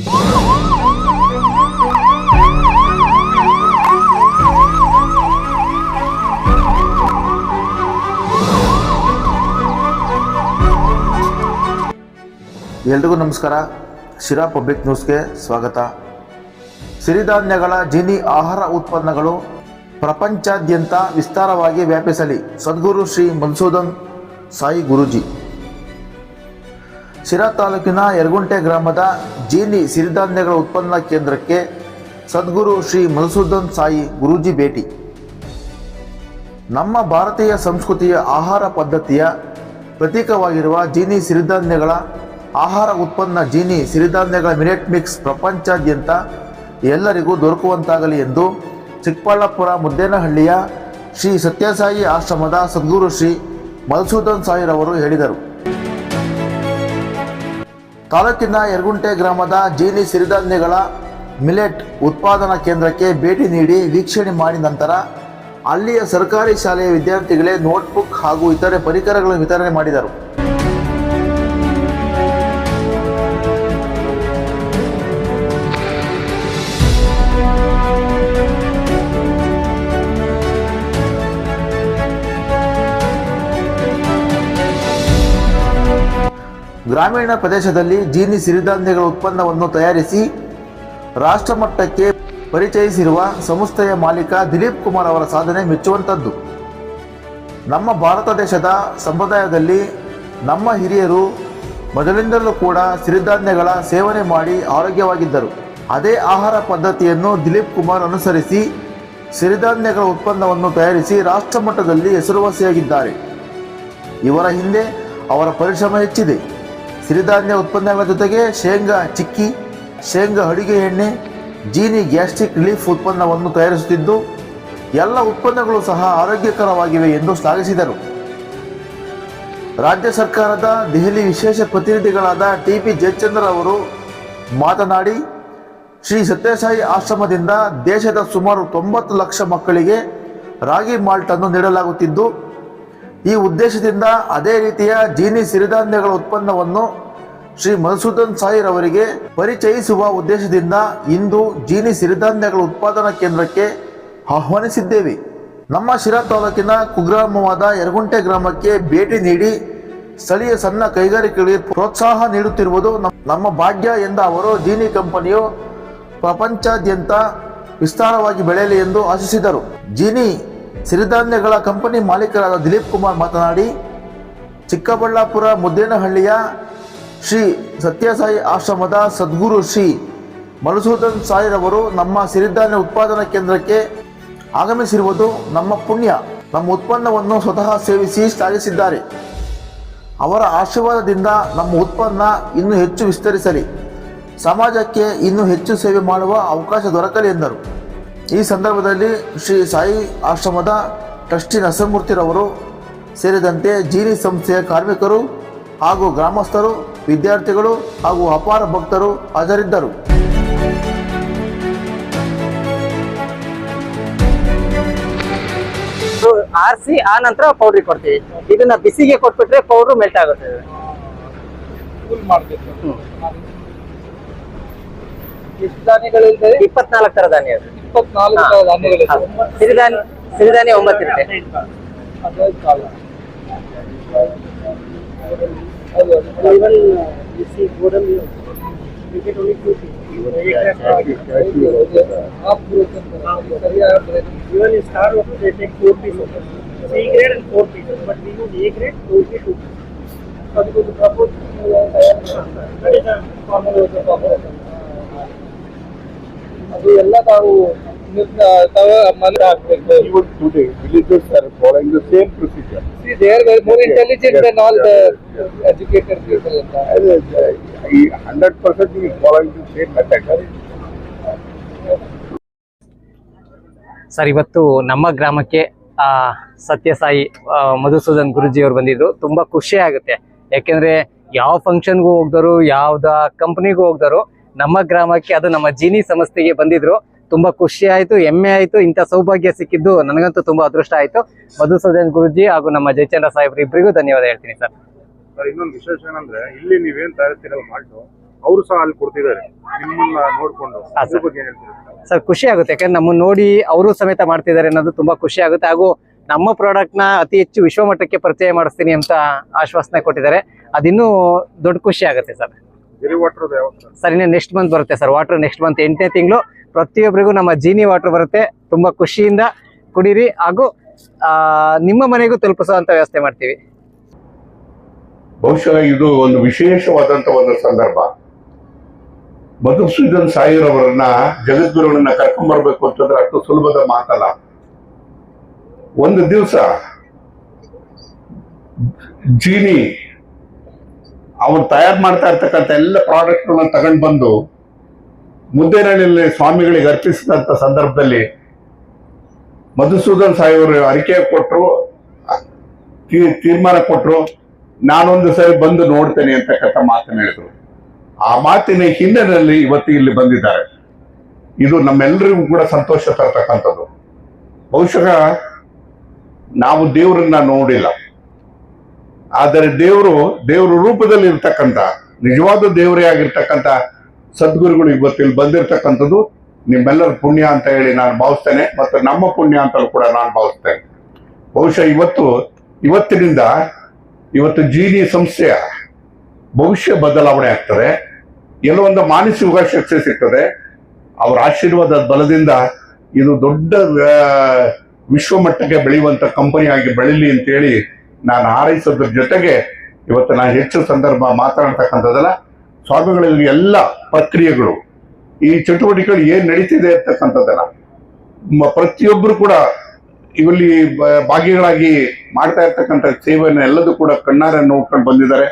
ಎಲ್ರಿಗೂ ನಮಸ್ಕಾರ. ಶಿರಾ ಪಬ್ಲಿಕ್ ನ್ಯೂಸ್ಗೆ ಸ್ವಾಗತ. ಸಿರಿಧಾನ್ಯಗಳ ಜಿನಿ ಆಹಾರ ಉತ್ಪನ್ನಗಳು ಪ್ರಪಂಚಾದ್ಯಂತ ವಿಸ್ತಾರವಾಗಿ ವ್ಯಾಪಿಸಲಿ. ಸದ್ಗುರು ಶ್ರೀ ಮನ್ಸೂದನ್ ಸಾಯಿ ಗುರೂಜಿ. ಶಿರಾ ತಾಲೂಕಿನ ಯರಗುಂಟೆ ಗ್ರಾಮದ ಜೀನಿ ಸಿರಿಧಾನ್ಯಗಳ ಉತ್ಪನ್ನ ಕೇಂದ್ರಕ್ಕೆ ಸದ್ಗುರು ಶ್ರೀ ಮಧುಸೂದನ್ ಸಾಯಿ ಗುರೂಜಿ ಭೇಟಿ. ನಮ್ಮ ಭಾರತೀಯ ಸಂಸ್ಕೃತಿಯ ಆಹಾರ ಪದ್ಧತಿಯ ಪ್ರತೀಕವಾಗಿರುವ ಜೀನಿ ಸಿರಿಧಾನ್ಯಗಳ ಆಹಾರ ಉತ್ಪನ್ನ ಜೀನಿ ಸಿರಿಧಾನ್ಯಗಳ ಮಿನೆಟ್ ಮಿಕ್ಸ್ ಪ್ರಪಂಚಾದ್ಯಂತ ಎಲ್ಲರಿಗೂ ದೊರಕುವಂತಾಗಲಿ ಎಂದು ಚಿಕ್ಕಬಳ್ಳಾಪುರ ಮುದ್ದೇನಹಳ್ಳಿಯ ಶ್ರೀ ಸತ್ಯಸಾಯಿ ಆಶ್ರಮದ ಸದ್ಗುರು ಶ್ರೀ ಮಧುಸೂದನ್ ಸಾಯಿರವರು ಹೇಳಿದರು. ತಾಲೂಕಿನ ಯರಗುಂಟೆ ಗ್ರಾಮದ ಜೀನಿ ಸಿರಿಧಾನ್ಯಗಳ ಮಿಲೆಟ್ ಉತ್ಪಾದನಾ ಕೇಂದ್ರಕ್ಕೆ ಭೇಟಿ ನೀಡಿ ವೀಕ್ಷಣೆ ಮಾಡಿದ ನಂತರ ಅಲ್ಲಿಯ ಸರ್ಕಾರಿ ಶಾಲೆಯ ವಿದ್ಯಾರ್ಥಿಗಳೇ ನೋಟ್ಬುಕ್ ಹಾಗೂ ಇತರೆ ಪರಿಕರಗಳನ್ನು ವಿತರಣೆ ಮಾಡಿದರು. ಗ್ರಾಮೀಣ ಪ್ರದೇಶದಲ್ಲಿ ಜೀನಿ ಸಿರಿಧಾನ್ಯಗಳ ಉತ್ಪನ್ನವನ್ನು ತಯಾರಿಸಿ ರಾಷ್ಟ್ರಮಟ್ಟಕ್ಕೆ ಪರಿಚಯಿಸಿರುವ ಸಂಸ್ಥೆಯ ಮಾಲೀಕ ದಿಲೀಪ್ ಕುಮಾರ್ ಅವರ ಸಾಧನೆ ಮೆಚ್ಚುವಂಥದ್ದು. ನಮ್ಮ ಭಾರತ ದೇಶದ ಸಂಪ್ರದಾಯದಲ್ಲಿ ನಮ್ಮ ಹಿರಿಯರು ಮೊದಲಿಂದಲೂ ಕೂಡ ಸಿರಿಧಾನ್ಯಗಳ ಸೇವನೆ ಮಾಡಿ ಆರೋಗ್ಯವಾಗಿದ್ದರು. ಅದೇ ಆಹಾರ ಪದ್ಧತಿಯನ್ನು ದಿಲೀಪ್ ಕುಮಾರ್ ಅನುಸರಿಸಿ ಸಿರಿಧಾನ್ಯಗಳ ಉತ್ಪನ್ನವನ್ನು ತಯಾರಿಸಿ ರಾಷ್ಟ್ರ ಮಟ್ಟದಲ್ಲಿ ಹೆಸರುವಾಸಿಯಾಗಿದ್ದಾರೆ. ಇವರ ಹಿಂದೆ ಅವರ ಪರಿಶ್ರಮ ಹೆಚ್ಚಿದೆ. ಸಿರಿಧಾನ್ಯ ಉತ್ಪನ್ನಗಳ ಜೊತೆಗೆ ಶೇಂಗಾ ಚಿಕ್ಕಿ, ಶೇಂಗಾ ಅಡುಗೆ ಎಣ್ಣೆ, ಜೀನಿ ಗ್ಯಾಸ್ಟ್ರಿಕ್ ರಿಲೀಫ್ ಉತ್ಪನ್ನವನ್ನು ತಯಾರಿಸುತ್ತಿದ್ದು, ಎಲ್ಲ ಉತ್ಪನ್ನಗಳು ಸಹ ಆರೋಗ್ಯಕರವಾಗಿವೆ ಎಂದು ಶ್ಲಾಘಿಸಿದರು. ರಾಜ್ಯ ಸರ್ಕಾರದ ದೆಹಲಿ ವಿಶೇಷ ಪ್ರತಿನಿಧಿಗಳಾದ ಟಿ ಪಿ ಜಯಚಂದ್ರ ಅವರು ಮಾತನಾಡಿ, ಶ್ರೀ ಸತ್ಯಸಾಯಿ ಆಶ್ರಮದಿಂದ ದೇಶದ ಸುಮಾರು ತೊಂಬತ್ತು ಲಕ್ಷ ಮಕ್ಕಳಿಗೆ ರಾಗಿ ಮಾಲ್ಟನ್ನು ನೀಡಲಾಗುತ್ತಿದ್ದು ಈ ಉದ್ದೇಶದಿಂದ ಅದೇ ರೀತಿಯ ಜೀನಿ ಸಿರಿಧಾನ್ಯಗಳ ಉತ್ಪನ್ನವನ್ನು ಶ್ರೀ ಮನ್ಸೂದನ್ ಸಾಯಿರ್ ಅವರಿಗೆ ಪರಿಚಯಿಸುವ ಉದ್ದೇಶದಿಂದ ಇಂದು ಜೀನಿ ಸಿರಿಧಾನ್ಯಗಳ ಉತ್ಪಾದನಾ ಕೇಂದ್ರಕ್ಕೆ ಆಹ್ವಾನಿಸಿದ್ದೇವೆ. ನಮ್ಮ ಶಿರಾ ತಾಲೂಕಿನ ಕುಗ್ರಾಮವಾದ ಯರಗುಂಟೆ ಗ್ರಾಮಕ್ಕೆ ಭೇಟಿ ನೀಡಿ ಸ್ಥಳೀಯ ಸಣ್ಣ ಕೈಗಾರಿಕೆಗಳಿಗೆ ಪ್ರೋತ್ಸಾಹ ನೀಡುತ್ತಿರುವುದು ನಮ್- ನಮ್ಮ ಭಾಗ್ಯ ಎಂದ ಅವರು ಜೀನಿ ಕಂಪನಿಯು ಪ್ರಪಂಚಾದ್ಯಂತ ವಿಸ್ತಾರವಾಗಿ ಬೆಳೆಯಲಿ ಎಂದು ಆಶಿಸಿದರು. ಜೀನಿ ಸಿರಿಧಾನ್ಯಗಳ ಕಂಪನಿ ಮಾಲೀಕರಾದ ದಿಲೀಪ್ ಕುಮಾರ್ ಮಾತನಾಡಿ, ಚಿಕ್ಕಬಳ್ಳಾಪುರ ಮುದ್ದೇನಹಳ್ಳಿಯ ಶ್ರೀ ಸತ್ಯಸಾಯಿ ಆಶ್ರಮದ ಸದ್ಗುರು ಶ್ರೀ ಮಧುಸೂದನ್ ಸಾಯಿರವರು ನಮ್ಮ ಸಿರಿಧಾನ್ಯ ಉತ್ಪಾದನಾ ಕೇಂದ್ರಕ್ಕೆ ಆಗಮಿಸಿರುವುದು ನಮ್ಮ ಪುಣ್ಯ. ನಮ್ಮ ಉತ್ಪನ್ನವನ್ನು ಸ್ವತಃ ಸೇವಿಸಿ ಶ್ಲಾಘಿಸಿದ್ದಾರೆ. ಅವರ ಆಶೀರ್ವಾದದಿಂದ ನಮ್ಮ ಉತ್ಪನ್ನ ಇನ್ನೂ ಹೆಚ್ಚು ವಿಸ್ತರಿಸಲಿ. ಸಮಾಜಕ್ಕೆ ಇನ್ನೂ ಹೆಚ್ಚು ಸೇವೆ ಮಾಡುವ ಅವಕಾಶ ದೊರಕಲಿ ಎಂದರು. ಈ ಸಂದರ್ಭದಲ್ಲಿ ಶ್ರೀ ಸಾಯಿ ಆಶ್ರಮದ ಟ್ರಸ್ಟಿ ನರಸಿಂಹಮೂರ್ತಿರವರು ಸೇರಿದಂತೆ ಜೀನಿ ಸಂಸ್ಥೆಯ ಕಾರ್ಮಿಕರು ಹಾಗೂ ಗ್ರಾಮಸ್ಥರು ವಿದ್ಯಾರ್ಥಿಗಳು ಹಾಗೂ ಅಪಾರ ಭಕ್ತರು ಹಾಜರಿದ್ದರು. ಆರಿಸಿ ಆ ನಂತರ ಪೌಡ್ರಿ ಕೊಡ್ತೀವಿ. ಇದನ್ನ ಬಿಸಿಗೆ ಕೊಟ್ಬಿಟ್ರೆ ಪೌಡ್ರು ಮೆಲ್ಟ್ ಆಗುತ್ತೆ. ಎಷ್ಟು ಧಾನ್ಯಗಳಿದೆ ಇಪ್ಪತ್ನಾಲ್ಕು ತರ ಧಾನ್ಯ ಅದು. ಇಪ್ಪತ್ನಾಲ್ಕು ಹಾ. ತರ ಧಾನ್ಯಗಳಿದೆ ಹೌದು. ಸಿರಿಧಾನ್ಯ ಸಿರಿಧಾನ್ಯ ಒಂಬತ್ತು ಇರುತ್ತೆ ಅದ್ರಲ್ಲಿ ಕಾಲ ಅದು Even in star also they take four pieces. C grade and four pieces, but we use A grade, only ಅದು ಎಲ್ಲ ನಾವು ಸರ್ ಇವತ್ತು ನಮ್ಮ ಗ್ರಾಮಕ್ಕೆ ಆ ಸತ್ಯಸಾಯಿ ಮಧುಸೂದನ್ ಗುರುಜಿ ಅವರು ಬಂದಿದ್ರು. ತುಂಬಾ ಖುಷಿ ಆಗುತ್ತೆ. ಯಾಕೆಂದ್ರೆ ಯಾವ ಫಂಕ್ಷನ್ಗೂ ಹೋಗ್ದಾರು ಯಾವ್ದ ಕಂಪನಿಗೂ ಹೋಗ್ದಾರು ನಮ್ಮ ಗ್ರಾಮಕ್ಕೆ ಅದು ನಮ್ಮ ಜೀನಿ ಸಂಸ್ಥೆಗೆ ಬಂದಿದ್ರು. ತುಂಬಾ ಖುಷಿ ಆಯ್ತು ಹೆಮ್ಮೆ ಆಯ್ತು ಇಂಥ ಸೌಭಾಗ್ಯ ಸಿಕ್ಕಿದ್ದು. ನನಗಂತೂ ತುಂಬಾ ಅದೃಷ್ಟ ಆಯ್ತು. ಮಧುಸೂದನ್ ಗುರುಜಿ ಹಾಗೂ ನಮ್ಮ ಜಯಚಂದ್ರ ಸಾಹೇಬ್ರು ಇಬ್ಬರಿಗೂ ಧನ್ಯವಾದ ಹೇಳ್ತೀನಿ ಸರ್. ಸರ್ ಇನ್ನೊಂದು ವಿಶೇಷ ಏನಂದ್ರೆ ಇಲ್ಲಿ ನೀವೇನ್ ತಯಾರಿಸ್ತಿರಲ್ಲ ಮಾಲ್ಟು ಅವರು ಸಹ ಅಲ್ಲಿ ಕೊಡ್ತಿದ್ದಾರೆ. ನಿಮ್ಮನ್ನ ನೋಡ್ಕೊಂಡು ಸರ್. ಖುಷಿ ಆಗುತ್ತೆ. ಯಾಕಂದ್ರೆ ನಮ್ಮನ್ನ ನೋಡಿ ಅವರು ಸಮೇತ ಮಾಡ್ತಿದ್ದಾರೆ ಅನ್ನೋದು ತುಂಬಾ ಖುಷಿ ಆಗುತ್ತೆ. ಹಾಗೂ ನಮ್ಮ ಪ್ರಾಡಕ್ಟ್ನ ಅತಿ ಹೆಚ್ಚು ವಿಶ್ವಮಟ್ಟಕ್ಕೆ ಪರಿಚಯ ಮಾಡಿಸ್ತೀನಿ ಅಂತ ಆಶ್ವಾಸನೆ ಕೊಟ್ಟಿದ್ದಾರೆ. ಅದಿನ್ನೂ ದೊಡ್ಡ ಖುಷಿ ಆಗುತ್ತೆ ಸರ್. ಸರ್ ಇನ್ನು ನೆಕ್ಸ್ಟ್ ಮಂತ್ ಬರುತ್ತೆ ಸರ್. ವಾಟರ್ ನೆಕ್ಸ್ಟ್ ಮಂತ್ ಎಂಟನೇ ತಿಂಗಳು. ಪ್ರತಿಯೊಬ್ಬರಿಗೂ ನಮ್ಮ ಜೀನಿ ವಾಟರ್ ಬರುತ್ತೆ. ತುಂಬಾ ಖುಷಿಯಿಂದ ಕುಡೀರಿ. ಹಾಗೂ ಆ, ನಿಮ್ಮ ಮನೆಗೂ ತಲುಪಿಸುವಂತ ವ್ಯವಸ್ಥೆ ಮಾಡ್ತೀವಿ. ಬಹುಶಃ ಇದು ಒಂದು ವಿಶೇಷವಾದಂತ ಒಂದು ಸಂದರ್ಭ. ಮಧುಸೂದನ್ ಸಾಯಿರವರನ್ನ ಜಗದ್ಗುರುಗಳನ್ನ ಕರ್ಕೊಂಡ್ ಬರ್ಬೇಕು ಅಂತಂದ್ರೆ ಅಷ್ಟು ಸುಲಭದ ಮಾತಲ್ಲ. ಒಂದು ದಿವಸ ಜೀನಿ ಅವನು ತಯಾರು ಮಾಡ್ತಾ ಇರ್ತಕ್ಕಂಥ ಎಲ್ಲ ಪ್ರಾಡಕ್ಟ್ಗಳನ್ನ ತಗೊಂಡು ಬಂದು ಮುದ್ದೇನಹಳ್ಳಿಯಲ್ಲಿ ಸ್ವಾಮಿಗಳಿಗೆ ಅರ್ಪಿಸಿದಂತ ಸಂದರ್ಭದಲ್ಲಿ ಮಧುಸೂದನ್ ಸಾಯಿಯವರು ಅರಿಕೆ ಕೊಟ್ಟರು ತೀರ್ಮಾನ ಕೊಟ್ಟರು ನಾನೊಂದು ಸರಿ ಬಂದು ನೋಡ್ತೇನೆ ಅಂತಕ್ಕಂಥ ಮಾತನ್ನ ಹೇಳಿದರು. ಆ ಮಾತಿನ ಹಿನ್ನೆಲೆಯಲ್ಲಿ ಇವತ್ತು ಇಲ್ಲಿ ಬಂದಿದ್ದಾರೆ. ಇದು ನಮ್ಮೆಲ್ಲರಿಗೂ ಕೂಡ ಸಂತೋಷ ತರ್ತಕ್ಕಂಥದ್ದು. ಬಹುಶಃ ನಾವು ದೇವರನ್ನ ನೋಡಿಲ್ಲ. ಆದರೆ ದೇವರು ದೇವರ ರೂಪದಲ್ಲಿ ಇರ್ತಕ್ಕಂಥ ನಿಜವಾದ ದೇವರೇ ಆಗಿರ್ತಕ್ಕಂಥ ಸದ್ಗುರುಗಳು ಇವತ್ತು ಇಲ್ಲಿ ಬಂದಿರತಕ್ಕಂಥದ್ದು, ನಿಮ್ಮೆಲ್ಲರ ಪುಣ್ಯ ಅಂತ ಹೇಳಿ ನಾನು ಭಾವಿಸ್ತೇನೆ ಮತ್ತು ನಮ್ಮ ಪುಣ್ಯ ಅಂತಲೂ ಕೂಡ ನಾನು ಭಾವಿಸ್ತೇನೆ. ಬಹುಶಃ ಇವತ್ತು, ಇವತ್ತಿನಿಂದ ಇವತ್ತು ಜೀನಿ ಸಂಸ್ಥೆಯ ಭವಿಷ್ಯ ಬದಲಾವಣೆ ಆಗ್ತದೆ. ಎಲ್ಲೊಂದು ಮಾನಸಿಕ ಶಕ್ತಿ ಸಿಗ್ತದೆ ಅವರ ಆಶೀರ್ವಾದದ ಬಲದಿಂದ ಇದು ದೊಡ್ಡ ವಿಶ್ವಮಟ್ಟಕ್ಕೆ ಬೆಳೆಯುವಂತ ಕಂಪನಿಯಾಗಿ ಬೆಳೀಲಿ ಅಂತೇಳಿ ನಾನು ಹಾರೈಸೋದ್ರ ಜೊತೆಗೆ ಇವತ್ತು ನಾನು ಹೆಚ್ಚು ಸಂದರ್ಭ ಮಾತಾಡ್ತಕ್ಕಂಥದ್ದಲ್ಲ ಸ್ವಾಮಿಗಳಲ್ಲಿ ಎಲ್ಲ ಪ್ರಕ್ರಿಯೆಗಳು, ಈ ಚಟುವಟಿಕೆಗಳು ಏನು ನಡೀತಿದೆ ಅಂತಕ್ಕಂಥದ್ದನ್ನ ಮ- ಪ್ರತಿಯೊಬ್ಬರು ಕೂಡ ಇವಲ್ಲಿ ಭಾಗಿಗಳಾಗಿ ಮಾಡ್ತಾ ಇರ್ತಕ್ಕಂಥ ಸೇವೆಯನ್ನು ಎಲ್ಲದೂ ಕೂಡ ಕಣ್ಣಾರೆ ನೋಡ್ಕೊಂಡು ಬಂದಿದ್ದಾರೆ.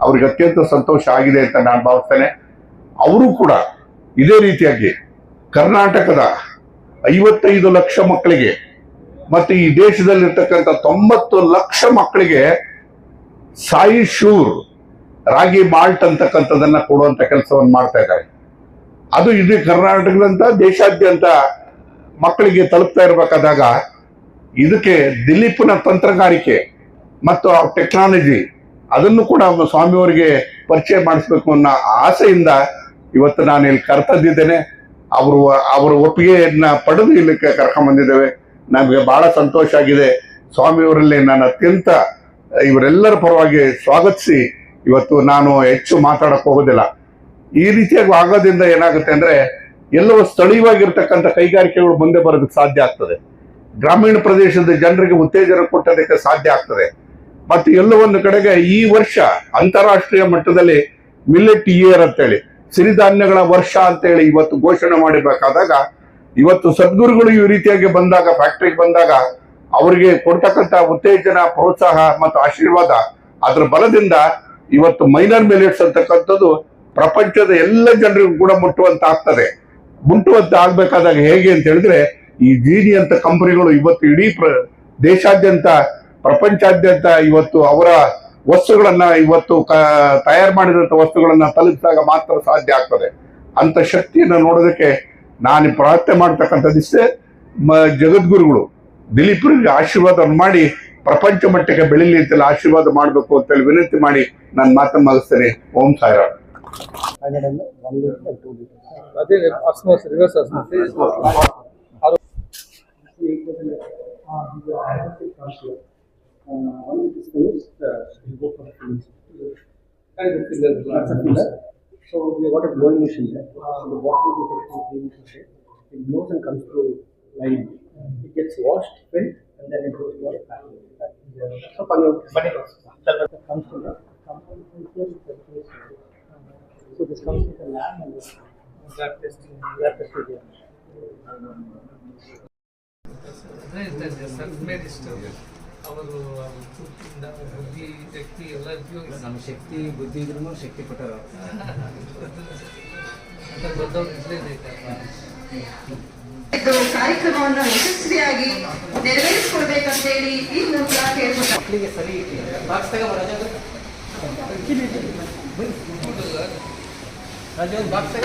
ಅವ್ರಿಗೆ ಅತ್ಯಂತ ಸಂತೋಷ ಆಗಿದೆ ಅಂತ ನಾನು ಭಾವಿಸ್ತೇನೆ. ಅವರು ಕೂಡ ಇದೇ ರೀತಿಯಾಗಿ ಕರ್ನಾಟಕದ ಐವತ್ತೈದು ಲಕ್ಷ ಮಕ್ಕಳಿಗೆ ಮತ್ತು ಈ ದೇಶದಲ್ಲಿರ್ತಕ್ಕಂಥ ತೊಂಬತ್ತು ಲಕ್ಷ ಮಕ್ಕಳಿಗೆ ಸಾಯಿ ಶೂರ್, ರಾಗಿ ಮಾಲ್ಟ್ ಅಂತಕ್ಕಂಥದನ್ನ ಕೊಡುವಂತ ಕೆಲಸವನ್ನು ಮಾಡ್ತಾ ಇದ್ದಾರೆ. ಅದು ಇಡೀ ಕರ್ನಾಟಕದಂತ ದೇಶಾದ್ಯಂತ ಮಕ್ಕಳಿಗೆ ತಲುಪ್ತಾ ಇರಬೇಕಾದಾಗ ಇದಕ್ಕೆ ದಿಲೀಪ್ನ ತಂತ್ರಗಾರಿಕೆ ಮತ್ತು ಆ ಟೆಕ್ನಾಲಜಿ ಅದನ್ನು ಕೂಡ ಸ್ವಾಮಿಯವರಿಗೆ ಪರಿಚಯ ಮಾಡಿಸ್ಬೇಕು ಅನ್ನೋ ಆಸೆಯಿಂದ ಇವತ್ತು ನಾನು ಇಲ್ಲಿ ಕರ್ತದ್ದಿದ್ದೇನೆ ಅವರು, ಅವರ ಒಪ್ಪಿಗೆಯನ್ನ ಪಡೆದು ಇಲ್ಲಿ ಕರ್ಕೊಂಡ್ ಬಂದಿದ್ದೇವೆ ನಮಗೆ ಬಹಳ ಸಂತೋಷ ಆಗಿದೆ. ಸ್ವಾಮಿಯವರಲ್ಲಿ ನಾನು ಅತ್ಯಂತ, ಇವರೆಲ್ಲರ ಪರವಾಗಿ ಸ್ವಾಗತಿಸಿ, ಇವತ್ತು ನಾನು ಹೆಚ್ಚು ಮಾತಾಡಕ್ ಹೋಗೋದಿಲ್ಲ. ಈ ರೀತಿಯಾಗಿ ಆಗೋದ್ರಿಂದ ಏನಾಗುತ್ತೆ ಅಂದ್ರೆ, ಎಲ್ಲವೂ ಸ್ಥಳೀಯವಾಗಿರ್ತಕ್ಕಂಥ ಕೈಗಾರಿಕೆಗಳು ಮುಂದೆ ಬರೋದಕ್ಕೆ ಸಾಧ್ಯ ಆಗ್ತದೆ. ಗ್ರಾಮೀಣ ಪ್ರದೇಶದ ಜನರಿಗೆ ಉತ್ತೇಜನ ಕೊಟ್ಟದಕ್ಕೆ ಸಾಧ್ಯ ಆಗ್ತದೆ. ಮತ್ತು ಎಲ್ಲೋ ಒಂದು ಕಡೆಗೆ ಈ ವರ್ಷ ಅಂತಾರಾಷ್ಟ್ರೀಯ ಮಟ್ಟದಲ್ಲಿ ಮಿಲ್ಲೆಟ್ ಇಯರ್ ಅಂತೇಳಿ, ಸಿರಿಧಾನ್ಯಗಳ ವರ್ಷ ಅಂತೇಳಿ ಇವತ್ತು ಘೋಷಣೆ ಮಾಡಬೇಕಾದಾಗ ಇವತ್ತು ಸದ್ಗುರುಗಳು ಈ ರೀತಿಯಾಗಿ ಬಂದಾಗ ಫ್ಯಾಕ್ಟ್ರಿಗೆ ಬಂದಾಗ ಅವರಿಗೆ ಕೊಡ್ತಕ್ಕಂಥ ಉತ್ತೇಜನ, ಪ್ರೋತ್ಸಾಹ ಮತ್ತು ಆಶೀರ್ವಾದ ಅದರ ಬಲದಿಂದ ಇವತ್ತು ಮೈನರ್ ಮಿಲೆಟ್ಸ್ ಅಂತಕ್ಕಂಥದ್ದು ಪ್ರಪಂಚದ ಎಲ್ಲ ಜನರಿಗೂ ಕೂಡ ಮುಟ್ಟುವಂತ ಆಗ್ತದೆ ಮುಟ್ಟುವಂತ ಆಗ್ಬೇಕಾದಾಗ ಹೇಗೆ ಅಂತ ಹೇಳಿದ್ರೆ, ಈ ಜೀನಿ ಅಂತ ಕಂಪನಿಗಳು ಇವತ್ತು ಇಡೀ ಪ್ರ, ದೇಶಾದ್ಯಂತ, ಪ್ರಪಂಚಾದ್ಯಂತ ಇವತ್ತು ಅವರ ವಸ್ತುಗಳನ್ನ ಇವತ್ತು ತಯಾರು ಮಾಡಿದಂತ ವಸ್ತುಗಳನ್ನ ತಲುಪಿದಾಗ ಮಾತ್ರ ಸಾಧ್ಯ ಆಗ್ತದೆ. ಅಂತ ಶಕ್ತಿಯನ್ನ ನೋಡೋದಕ್ಕೆ ನಾನು ಪ್ರಾರ್ಥನೆ ಮಾಡ್ತಕ್ಕಂಥದ್ದಿಷ್ಟೇ ಮ- ಜಗದ್ಗುರುಗಳು, ದಿಲೀಪರಿಗೆ ಆಶೀರ್ವಾದ ಮಾಡಿ, ಪ್ರಪಂಚ ಮಟ್ಟಕ್ಕೆ ಬೆಳಿಲಿ ಅಂತೆಲ್ಲ ಆಶೀರ್ವಾದ ಮಾಡಬೇಕು ಅಂತೇಳಿ ವಿನಂತಿ ಮಾಡಿ ನಾನು ಮಾತನ್ನು ಮುಗಿಸ್ತೇನೆ. ಓಂ Sairam. So we got a blowing machine there. So the water goes through the It blows and comes through line. It gets washed, filled, and then it goes to a family. That's a process. That comes from the so this comes from the lab and the lab testing, lab testing ಅವರು ಬುದ್ಧಿ ಶಕ್ತಿ ಎಲ್ಲ ಉಪಯೋಗಿಸಿ ನಮ್ಮ ಶಕ್ತಿ ಬುದ್ಧಿ ಇದ್ರೂ ಶಕ್ತಿ ಕೊಟ್ಟರು ಅಂತ ದೊಡ್ಡವ್ರು ಇರಲೇಬೇಕು ಇದು ಕಾರ್ಯಕ್ರಮವನ್ನು ಯಶಸ್ವಿಯಾಗಿ ನೆರವೇರಿಸಿಕೊಡ್ಬೇಕಂತೇಳಿ ಹೇಳಿ ಮೂಲಕ ಕೇಳ್ಕೊತಾರೆ ಮಕ್ಕಳಿಗೆ ಸರಿ ರಾಜ. ಬಾಕ್ಸ್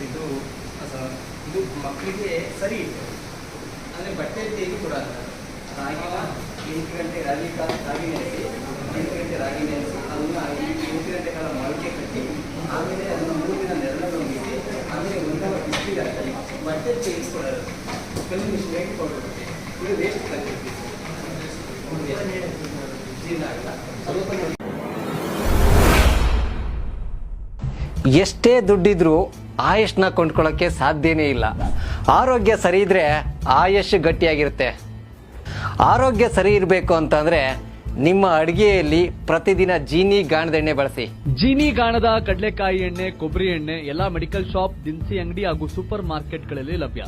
ಇದು ಸರ್, ಇದು ಮಕ್ಕಳಿಗೆ ಸರಿ ಇತ್ತು. ಅಂದರೆ ಬಟ್ಟೆ ತೆಗೆದು ಕೂಡ ರಾಗಿ ಎಂಟು ಗಂಟೆ ರಾಗಿ ಕಾಲ, ರಾಗಿ ನೆನೆಸಿ, ಎಂಟು ಗಂಟೆ ರಾಗಿ ನೆನೆಸಿ, ಅದನ್ನು ಎಂಟು ಗಂಟೆ ಕಾಲ ಮೊಳಕೆ ಕಟ್ಟಿ, ಆಮೇಲೆ ಅದನ್ನು ಮೂರು ದಿನ ನೆರಳು ಒಣಗಿಸಿ, ಆಮೇಲೆ ಒಂದು ಅವರ್ ಬಿಸಿಲಿಗೆ ಹಾಕಿ ಮತ್ತೆ ಬೇಯಿಸ್ಕೊಳ್ಳೋದು ಕಲ್ಲು ಮಿಷನ್ ಹೇಗೆ ಕೊಡಬೇಕು? ಇದು ವೇಸ್ಟ್ ನೋಡಿ. ಎಷ್ಟೇ ದುಡ್ಡಿದ್ರೂ ಆಯುಷ್ನ ಕೊಂಡ್ಕೊಳ್ಳೋಕ್ಕೆ ಸಾಧ್ಯನೇ ಇಲ್ಲ. ಆರೋಗ್ಯ ಸರಿ ಇದ್ರೆ ಆಯಸ್ಸು ಗಟ್ಟಿಯಾಗಿರುತ್ತೆ. ಆರೋಗ್ಯ ಸರಿ ಇರಬೇಕು ಅಂತಂದ್ರೆ ನಿಮ್ಮ ಅಡುಗೆಯಲ್ಲಿ ಪ್ರತಿದಿನ ಜೀನಿ ಗಾಣದ ಎಣ್ಣೆ ಬಳಸಿ. ಜೀನಿ ಗಾಣದ ಕಡಲೆಕಾಯಿ ಎಣ್ಣೆ, ಕೊಬ್ಬರಿ ಎಣ್ಣೆ, ಎಲ್ಲಾ ಮೆಡಿಕಲ್ ಶಾಪ್ ದಿನಸಿ ಅಂಗಡಿ ಹಾಗೂ ಸೂಪರ್ ಮಾರ್ಕೆಟ್ಗಳಲ್ಲಿ ಲಭ್ಯ.